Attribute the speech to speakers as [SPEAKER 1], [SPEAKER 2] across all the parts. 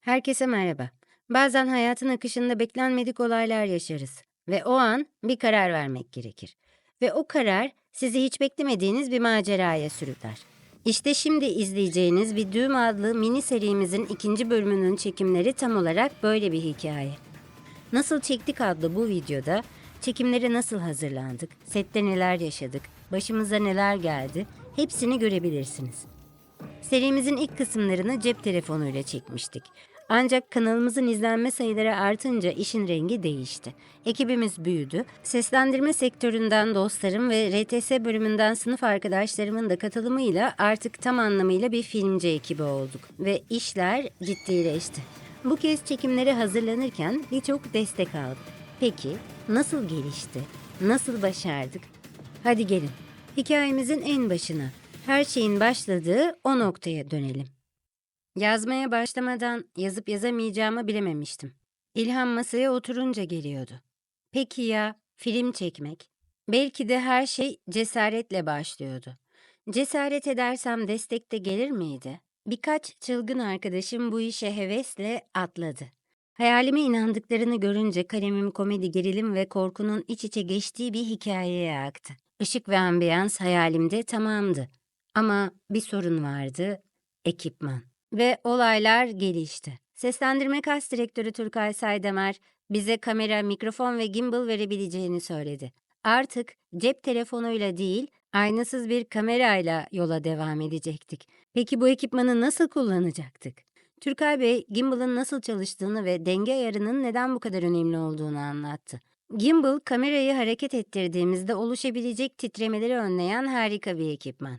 [SPEAKER 1] Herkese merhaba. Bazen hayatın akışında beklenmedik olaylar yaşarız ve o an bir karar vermek gerekir. Ve o karar sizi hiç beklemediğiniz bir maceraya sürükler. İşte şimdi izleyeceğiniz bir Düğüm adlı mini serimizin ikinci bölümünün çekimleri tam olarak böyle bir hikaye. Nasıl Çektik adlı bu videoda çekimlere nasıl hazırlandık, sette neler yaşadık, başımıza neler geldi hepsini görebilirsiniz. Serimizin ilk kısımlarını cep telefonuyla çekmiştik. Ancak kanalımızın izlenme sayıları artınca işin rengi değişti. Ekibimiz büyüdü. Seslendirme sektöründen dostlarım ve RTS bölümünden sınıf arkadaşlarımın da katılımıyla artık tam anlamıyla bir filmci ekibi olduk. Ve işler ciddileşti. Bu kez çekimlere hazırlanırken birçok destek aldık. Peki nasıl gelişti? Nasıl başardık? Hadi gelin. Hikayemizin en başına, her şeyin başladığı o noktaya dönelim. Yazmaya başlamadan yazıp yazamayacağımı bilememiştim. İlham masaya oturunca geliyordu. Peki ya film çekmek? Belki de her şey cesaretle başlıyordu. Cesaret edersem destek de gelir miydi? Birkaç çılgın arkadaşım bu işe hevesle atladı. Hayalime inandıklarını görünce kalemim komedi, gerilim ve korkunun iç içe geçtiği bir hikayeye aktı. Işık ve ambiyans hayalimde tamamdı. Ama bir sorun vardı, ekipman. Ve olaylar gelişti. Seslendirme kas direktörü Turkay Saydemer bize kamera, mikrofon ve gimbal verebileceğini söyledi. Artık cep telefonuyla değil, aynasız bir kamerayla yola devam edecektik. Peki bu ekipmanı nasıl kullanacaktık? Türkay Bey, gimbal'ın nasıl çalıştığını ve denge ayarının neden bu kadar önemli olduğunu anlattı. Gimbal, kamerayı hareket ettirdiğimizde oluşabilecek titremeleri önleyen harika bir ekipman.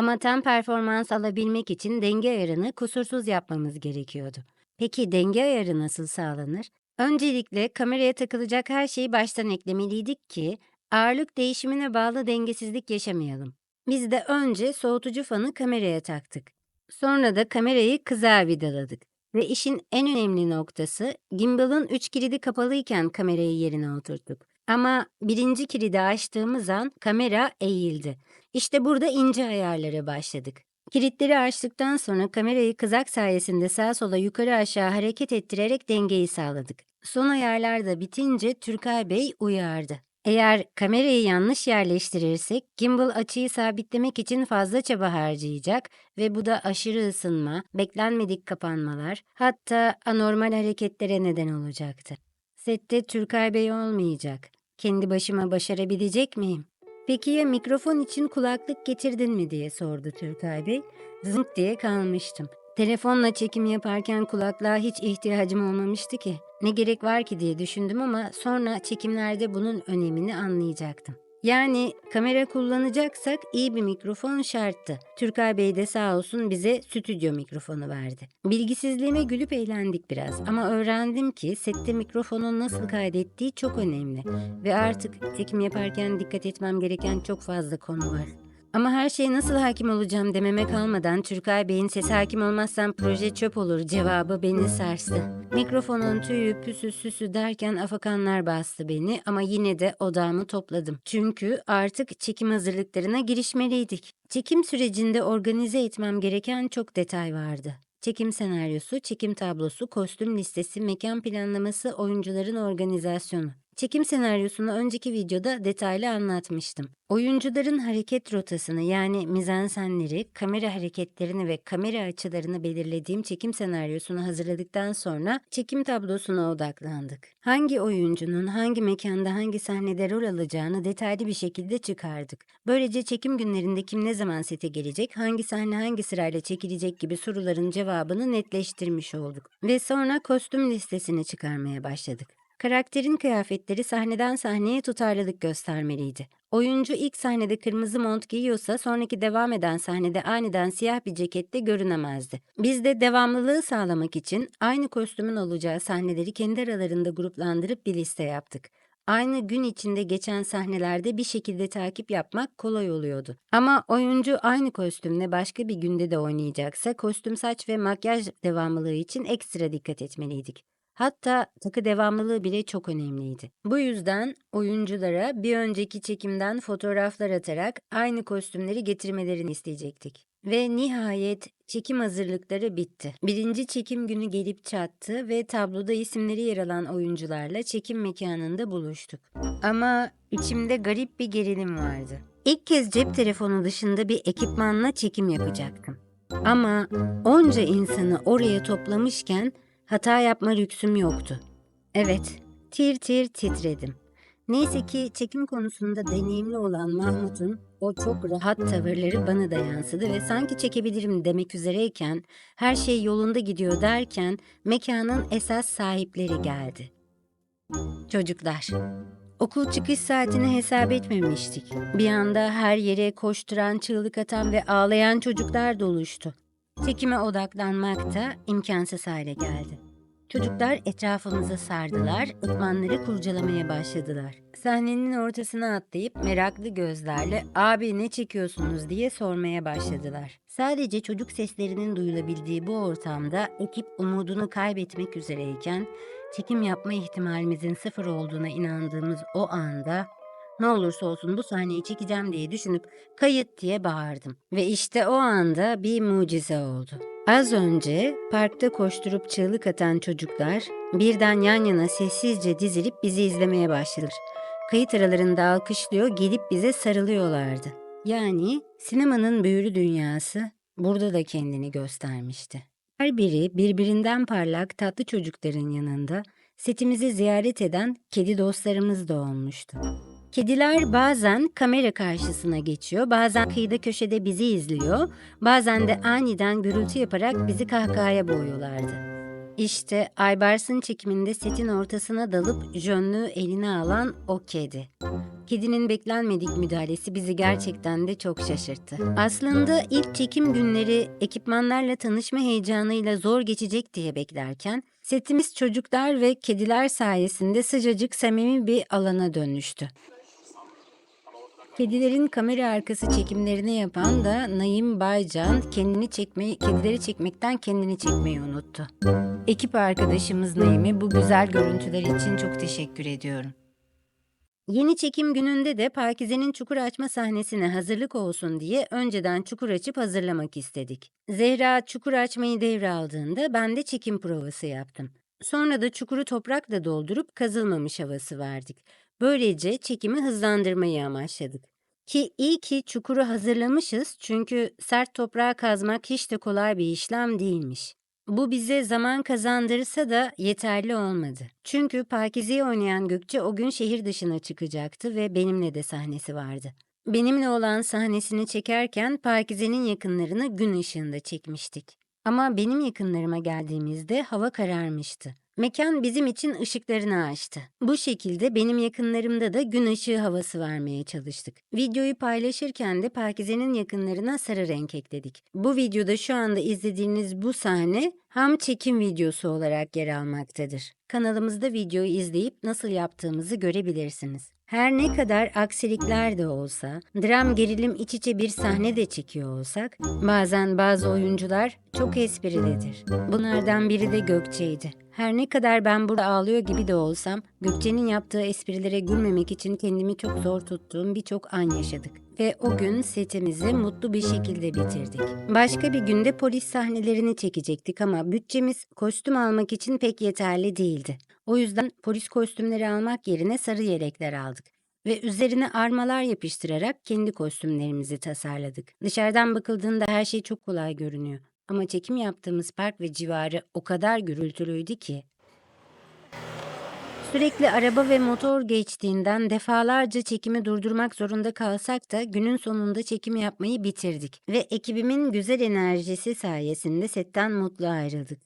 [SPEAKER 1] Ama tam performans alabilmek için denge ayarını kusursuz yapmamız gerekiyordu. Peki denge ayarı nasıl sağlanır? Öncelikle kameraya takılacak her şeyi baştan eklemeliydik ki ağırlık değişimine bağlı dengesizlik yaşamayalım. Biz de önce soğutucu fanı kameraya taktık. Sonra da kamerayı kızağa vidaladık. Ve işin en önemli noktası gimbal'ın üç kilidi kapalıyken kamerayı yerine oturttuk. Ama birinci kilidi açtığımız an kamera eğildi. İşte burada ince ayarlara başladık. Kilitleri açtıktan sonra kamerayı kızak sayesinde sağa sola yukarı aşağı hareket ettirerek dengeyi sağladık. Son ayarlar da bitince Türkay Bey uyardı. Eğer kamerayı yanlış yerleştirirsek gimbal açıyı sabitlemek için fazla çaba harcayacak ve bu da aşırı ısınma, beklenmedik kapanmalar, hatta anormal hareketlere neden olacaktı. Sette Türkay Bey olmayacak. Kendi başıma başarabilecek miyim? Peki ya mikrofon için kulaklık getirdin mi diye sordu Türkay Bey. Zınk diye kalmıştım. Telefonla çekim yaparken kulaklığa hiç ihtiyacım olmamıştı ki. Ne gerek var ki diye düşündüm ama sonra çekimlerde bunun önemini anlayacaktım. Yani kamera kullanacaksak iyi bir mikrofon şarttı. Türkay Bey de sağ olsun bize stüdyo mikrofonu verdi. Bilgisizliğime gülüp eğlendik biraz ama öğrendim ki sette mikrofonun nasıl kaydettiği çok önemli. Ve artık çekim yaparken dikkat etmem gereken çok fazla konu var. Ama her şeye nasıl hakim olacağım dememe kalmadan Türkay Bey'in sesi hakim olmazsam proje çöp olur cevabı beni sarstı. Mikrofonun tüyü püsü süsü derken afakanlar bastı beni ama yine de odağımı topladım. Çünkü artık çekim hazırlıklarına girişmeliydik. Çekim sürecinde organize etmem gereken çok detay vardı. Çekim senaryosu, çekim tablosu, kostüm listesi, mekan planlaması, oyuncuların organizasyonu. Çekim senaryosunu önceki videoda detaylı anlatmıştım. Oyuncuların hareket rotasını yani mizansenleri, kamera hareketlerini ve kamera açılarını belirlediğim çekim senaryosunu hazırladıktan sonra çekim tablosuna odaklandık. Hangi oyuncunun hangi mekanda hangi sahnede rol alacağını detaylı bir şekilde çıkardık. Böylece çekim günlerinde kim ne zaman sete gelecek, hangi sahne hangi sırayla çekilecek gibi soruların cevabını netleştirmiş olduk. Ve sonra kostüm listesini çıkarmaya başladık. Karakterin kıyafetleri sahneden sahneye tutarlılık göstermeliydi. Oyuncu ilk sahnede kırmızı mont giyiyorsa sonraki devam eden sahnede aniden siyah bir cekette görünemezdi. Biz de devamlılığı sağlamak için aynı kostümün olacağı sahneleri kendi aralarında gruplandırıp bir liste yaptık. Aynı gün içinde geçen sahnelerde bir şekilde takip yapmak kolay oluyordu. Ama oyuncu aynı kostümle başka bir günde de oynayacaksa kostüm saç ve makyaj devamlılığı için ekstra dikkat etmeliydik. Hatta takı devamlılığı bile çok önemliydi. Bu yüzden oyunculara bir önceki çekimden fotoğraflar atarak aynı kostümleri getirmelerini isteyecektik. Ve nihayet çekim hazırlıkları bitti. Birinci çekim günü gelip çattı ve tabloda isimleri yer alan oyuncularla çekim mekanında buluştuk. Ama içimde garip bir gerilim vardı. İlk kez cep telefonu dışında bir ekipmanla çekim yapacaktım. Ama onca insanı oraya toplamışken hata yapma lüksüm yoktu. Evet, tir tir titredim. Neyse ki çekim konusunda deneyimli olan Mahmut'un o çok rahat tavırları bana da yansıdı ve sanki çekebilirim demek üzereyken her şey yolunda gidiyor derken mekanın esas sahipleri geldi. Çocuklar. Okul çıkış saatini hesap etmemiştik. Bir anda her yere koşturan, çığlık atan ve ağlayan çocuklar doluştu. Çekime odaklanmak da imkansız hale geldi. Çocuklar etrafımıza sardılar, ıkmanları kurcalamaya başladılar. Sahnenin ortasına atlayıp meraklı gözlerle "Abi ne çekiyorsunuz?" diye sormaya başladılar. Sadece çocuk seslerinin duyulabildiği bu ortamda ekip umudunu kaybetmek üzereyken çekim yapma ihtimalimizin sıfır olduğuna inandığımız o anda ne olursa olsun bu sahneyi çekeceğim diye düşünüp kayıt diye bağırdım. Ve işte o anda bir mucize oldu. Az önce parkta koşturup çığlık atan çocuklar birden yan yana sessizce dizilip bizi izlemeye başladılar. Kayıt aralarında alkışlıyor, gelip bize sarılıyorlardı. Yani sinemanın büyülü dünyası burada da kendini göstermişti. Her biri birbirinden parlak tatlı çocukların yanında setimizi ziyaret eden kedi dostlarımız da olmuştu. Kediler bazen kamera karşısına geçiyor, bazen kıyıda köşede bizi izliyor, bazen de aniden gürültü yaparak bizi kahkahaya boğuyorlardı. İşte Aybars'ın çekiminde setin ortasına dalıp jönlüğü eline alan o kedi. Kedinin beklenmedik müdahalesi bizi gerçekten de çok şaşırttı. Aslında ilk çekim günleri ekipmanlarla tanışma heyecanıyla zor geçecek diye beklerken setimiz çocuklar ve kediler sayesinde sıcacık samimi bir alana dönüştü. Kedilerin kamera arkası çekimlerini yapan da Naim Baycan kendini çekmeyi, kedileri çekmekten kendini çekmeyi unuttu. Ekip arkadaşımız Naim'e bu güzel görüntüler için çok teşekkür ediyorum. Yeni çekim gününde de Pakize'nin çukur açma sahnesine hazırlık olsun diye önceden çukur açıp hazırlamak istedik. Zehra çukur açmayı devraldığında ben de çekim provası yaptım. Sonra da çukuru toprakla doldurup kazılmamış havası verdik. Böylece çekimi hızlandırmayı amaçladık. Ki iyi ki çukuru hazırlamışız çünkü sert toprağı kazmak hiç de kolay bir işlem değilmiş. Bu bize zaman kazandırsa da yeterli olmadı. Çünkü Pakize'yi oynayan Gökçe o gün şehir dışına çıkacaktı ve benimle de sahnesi vardı. Benimle olan sahnesini çekerken Pakize'nin yakınlarını gün ışığında çekmiştik. Ama benim yakınlarıma geldiğimizde hava kararmıştı. Mekan bizim için ışıklarını açtı. Bu şekilde benim yakınlarımda da gün ışığı havası vermeye çalıştık. Videoyu paylaşırken de Pakize'nin yakınlarına sarı renk ekledik. Bu videoda şu anda izlediğiniz bu sahne ham çekim videosu olarak yer almaktadır. Kanalımızda videoyu izleyip nasıl yaptığımızı görebilirsiniz. Her ne kadar aksilikler de olsa, dram gerilim iç içe bir sahne de çekiyor olsak, bazen bazı oyuncular çok esprilidir. Bunlardan biri de Gökçe'ydi. Her ne kadar ben burada ağlıyor gibi de olsam, Gökçe'nin yaptığı esprilere gülmemek için kendimi çok zor tuttuğum birçok an yaşadık. Ve o gün setimizi mutlu bir şekilde bitirdik. Başka bir günde polis sahnelerini çekecektik ama bütçemiz kostüm almak için pek yeterli değildi. O yüzden polis kostümleri almak yerine sarı yelekler aldık ve üzerine armalar yapıştırarak kendi kostümlerimizi tasarladık. Dışarıdan bakıldığında her şey çok kolay görünüyor. Ama çekim yaptığımız park ve civarı o kadar gürültülüydü ki. Sürekli araba ve motor geçtiğinden defalarca çekimi durdurmak zorunda kalsak da günün sonunda çekim yapmayı bitirdik ve ekibimin güzel enerjisi sayesinde setten mutlu ayrıldık.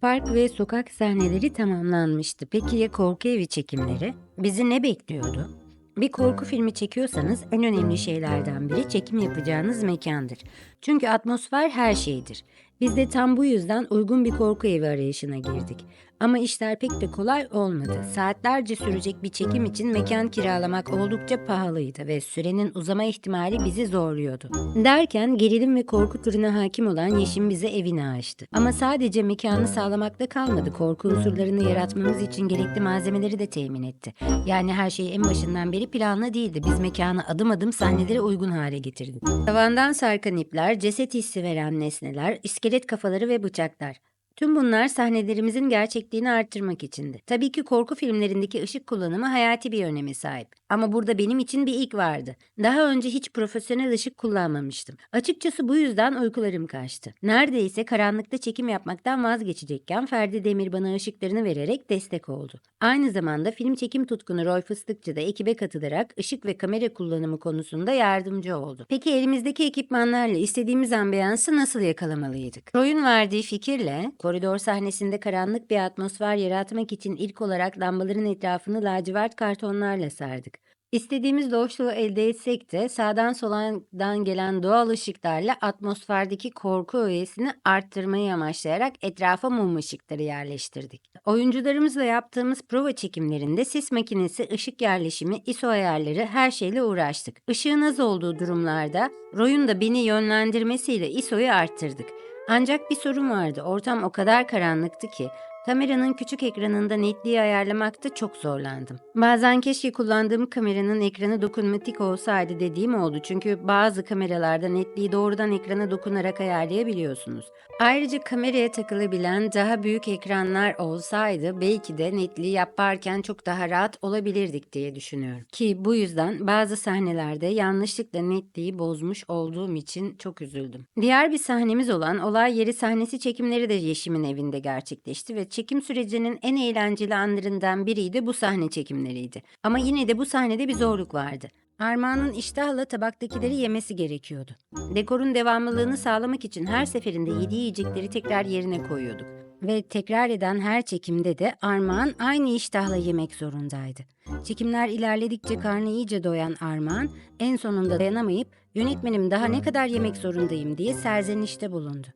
[SPEAKER 1] Park ve sokak sahneleri tamamlanmıştı. Peki ya korku evi çekimleri? Bizi ne bekliyordu? Bir korku filmi çekiyorsanız en önemli şeylerden biri çekim yapacağınız mekandır. Çünkü atmosfer her şeydir. Biz de tam bu yüzden uygun bir korku evi arayışına girdik. Ama işler pek de kolay olmadı. Saatlerce sürecek bir çekim için mekan kiralamak oldukça pahalıydı ve sürenin uzama ihtimali bizi zorluyordu. Derken gerilim ve korku türüne hakim olan Yeşim bize evini açtı. Ama sadece mekanı sağlamakla kalmadı. Korku unsurlarını yaratmamız için gerekli malzemeleri de temin etti. Yani her şey en başından beri planlı değildi. Biz mekanı adım adım sahnelere uygun hale getirdik. Tavandan sarkan ipler, ceset hissi veren nesneler, iskelet kafaları ve bıçaklar. Tüm bunlar sahnelerimizin gerçekliğini arttırmak içindi. Tabii ki korku filmlerindeki ışık kullanımı hayati bir öneme sahip. Ama burada benim için bir ilk vardı. Daha önce hiç profesyonel ışık kullanmamıştım. Açıkçası bu yüzden uykularım kaçtı. Neredeyse karanlıkta çekim yapmaktan vazgeçecekken Ferdi Demir bana ışıklarını vererek destek oldu. Aynı zamanda film çekim tutkunu Roy Fıstıkçı da ekibe katılarak ışık ve kamera kullanımı konusunda yardımcı oldu. Peki elimizdeki ekipmanlarla istediğimiz ambiyansı nasıl yakalamalıydık? Roy'un verdiği fikirle koridor sahnesinde karanlık bir atmosfer yaratmak için ilk olarak lambaların etrafını lacivert kartonlarla sardık. İstediğimiz loşluğu elde etsek de sağdan soldan gelen doğal ışıklarla atmosferdeki korku öğesini arttırmayı amaçlayarak etrafa mum ışıkları yerleştirdik. Oyuncularımızla yaptığımız prova çekimlerinde sis makinesi, ışık yerleşimi, ISO ayarları her şeyle uğraştık. Işığın az olduğu durumlarda Roy'un da beni yönlendirmesiyle ISO'yu arttırdık. Ancak bir sorun vardı. Ortam o kadar karanlıktı ki kameranın küçük ekranında netliği ayarlamakta çok zorlandım. Bazen keşke kullandığım kameranın ekranı dokunmatik olsaydı dediğim oldu. Çünkü bazı kameralarda netliği doğrudan ekrana dokunarak ayarlayabiliyorsunuz. Ayrıca kameraya takılabilen daha büyük ekranlar olsaydı belki de netliği yaparken çok daha rahat olabilirdik diye düşünüyorum. Ki bu yüzden bazı sahnelerde yanlışlıkla netliği bozmuş olduğum için çok üzüldüm. Diğer bir sahnemiz olan olay yeri sahnesi çekimleri de Yeşim'in evinde gerçekleşti ve çekim sürecinin en eğlenceli anlarından biriydi bu sahne çekimleriydi. Ama yine de bu sahnede bir zorluk vardı. Armağan'ın iştahla tabaktakileri yemesi gerekiyordu. Dekorun devamlılığını sağlamak için her seferinde yediği yiyecekleri tekrar yerine koyuyorduk. Ve tekrar eden her çekimde de Armağan aynı iştahla yemek zorundaydı. Çekimler ilerledikçe karnı iyice doyan Armağan en sonunda dayanamayıp yönetmenim daha ne kadar yemek zorundayım diye serzenişte bulundu.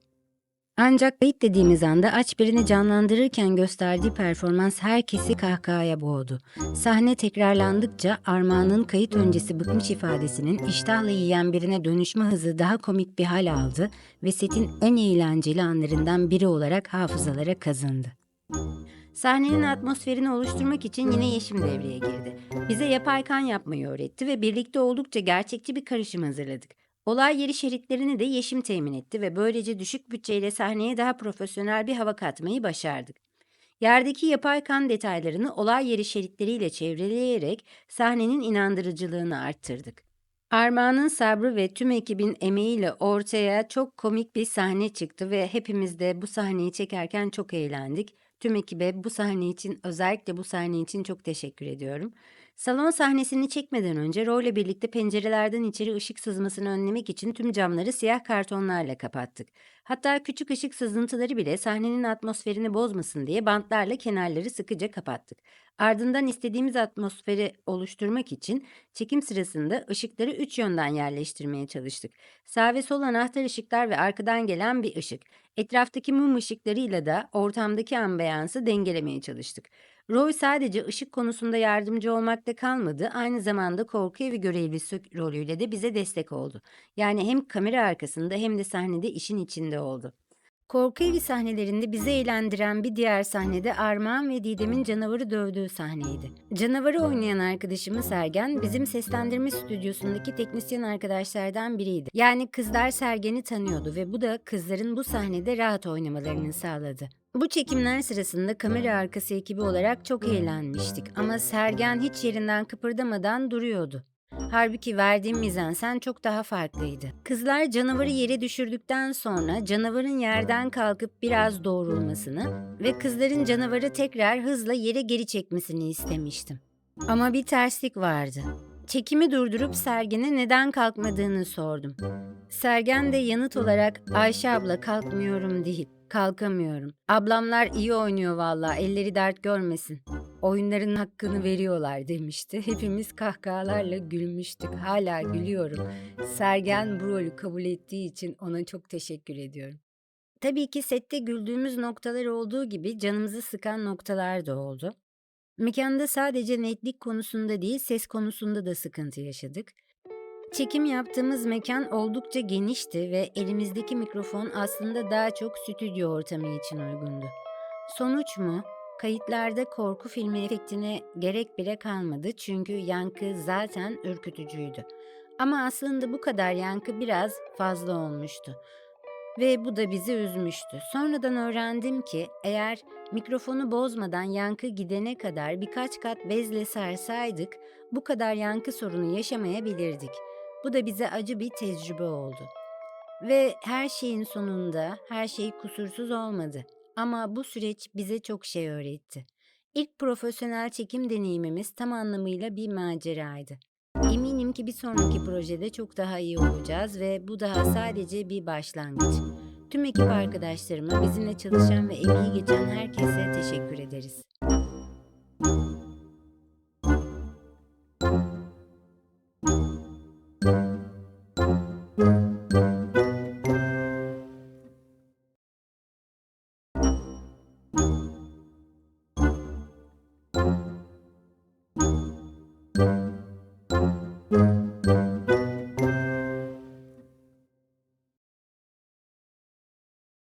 [SPEAKER 1] Ancak kayıt dediğimiz anda aç birini canlandırırken gösterdiği performans herkesi kahkahaya boğdu. Sahne tekrarlandıkça Armağan'ın kayıt öncesi bıkmış ifadesinin iştahla yiyen birine dönüşme hızı daha komik bir hal aldı ve setin en eğlenceli anlarından biri olarak hafızalara kazındı. Sahnenin atmosferini oluşturmak için yine Yeşim devreye girdi. Bize yapay kan yapmayı öğretti ve birlikte oldukça gerçekçi bir karışım hazırladık. Olay yeri şeritlerini de Yeşim temin etti ve böylece düşük bütçeyle sahneye daha profesyonel bir hava katmayı başardık. Yerdeki yapay kan detaylarını olay yeri şeritleriyle çevreleyerek sahnenin inandırıcılığını arttırdık. Armağan'ın sabrı ve tüm ekibin emeğiyle ortaya çok komik bir sahne çıktı ve hepimiz de bu sahneyi çekerken çok eğlendik. Tüm ekibe bu sahne için özellikle bu sahne için çok teşekkür ediyorum. Salon sahnesini çekmeden önce Roy ile birlikte pencerelerden içeri ışık sızmasını önlemek için tüm camları siyah kartonlarla kapattık. Hatta küçük ışık sızıntıları bile sahnenin atmosferini bozmasın diye bantlarla kenarları sıkıca kapattık. Ardından istediğimiz atmosferi oluşturmak için çekim sırasında ışıkları üç yönden yerleştirmeye çalıştık. Sağ ve sol anahtar ışıklar ve arkadan gelen bir ışık. Etraftaki mum ışıklarıyla da ortamdaki ambiyansı dengelemeye çalıştık. Roy sadece ışık konusunda yardımcı olmakta kalmadı, aynı zamanda korku evi görevlisi rolüyle de bize destek oldu. Yani hem kamera arkasında hem de sahnede işin içinde oldu. Korku evi sahnelerinde bizi eğlendiren bir diğer sahnede Armağan ve Didem'in canavarı dövdüğü sahneydi. Canavarı oynayan arkadaşımız Sergen bizim seslendirme stüdyosundaki teknisyen arkadaşlardan biriydi. Yani kızlar Sergen'i tanıyordu ve bu da kızların bu sahnede rahat oynamalarını sağladı. Bu çekimler sırasında kamera arkası ekibi olarak çok eğlenmiştik ama Sergen hiç yerinden kıpırdamadan duruyordu. Halbuki verdiğim mizansen çok daha farklıydı. Kızlar canavarı yere düşürdükten sonra canavarın yerden kalkıp biraz doğrulmasını ve kızların canavarı tekrar hızla yere geri çekmesini istemiştim. Ama bir terslik vardı. Çekimi durdurup Sergen'e neden kalkmadığını sordum. Sergen de yanıt olarak Ayşe abla kalkmıyorum değil, kalkamıyorum. Ablamlar iyi oynuyor valla, elleri dert görmesin. Oyunların hakkını veriyorlar demişti. Hepimiz kahkahalarla gülmüştük. Hala gülüyorum. Sergen bu rolü kabul ettiği için ona çok teşekkür ediyorum. Tabii ki sette güldüğümüz noktalar olduğu gibi canımızı sıkan noktalar da oldu. Mekanda sadece netlik konusunda değil, ses konusunda da sıkıntı yaşadık. Çekim yaptığımız mekan oldukça genişti ve elimizdeki mikrofon aslında daha çok stüdyo ortamı için uygundu. Sonuç mu? Kayıtlarda korku filmi efektine gerek bile kalmadı çünkü yankı zaten ürkütücüydü. Ama aslında bu kadar yankı biraz fazla olmuştu. Ve bu da bizi üzmüştü. Sonradan öğrendim ki eğer mikrofonu bozmadan yankı gidene kadar birkaç kat bezle sarsaydık bu kadar yankı sorunu yaşamayabilirdik. Bu da bize acı bir tecrübe oldu. Ve her şeyin sonunda her şey kusursuz olmadı. Ama bu süreç bize çok şey öğretti. İlk profesyonel çekim deneyimimiz tam anlamıyla bir maceraydı. Eminim ki bir sonraki projede çok daha iyi olacağız ve bu daha sadece bir başlangıç. Tüm ekip arkadaşlarıma, bizimle çalışan ve emeği geçen herkese teşekkür ederiz.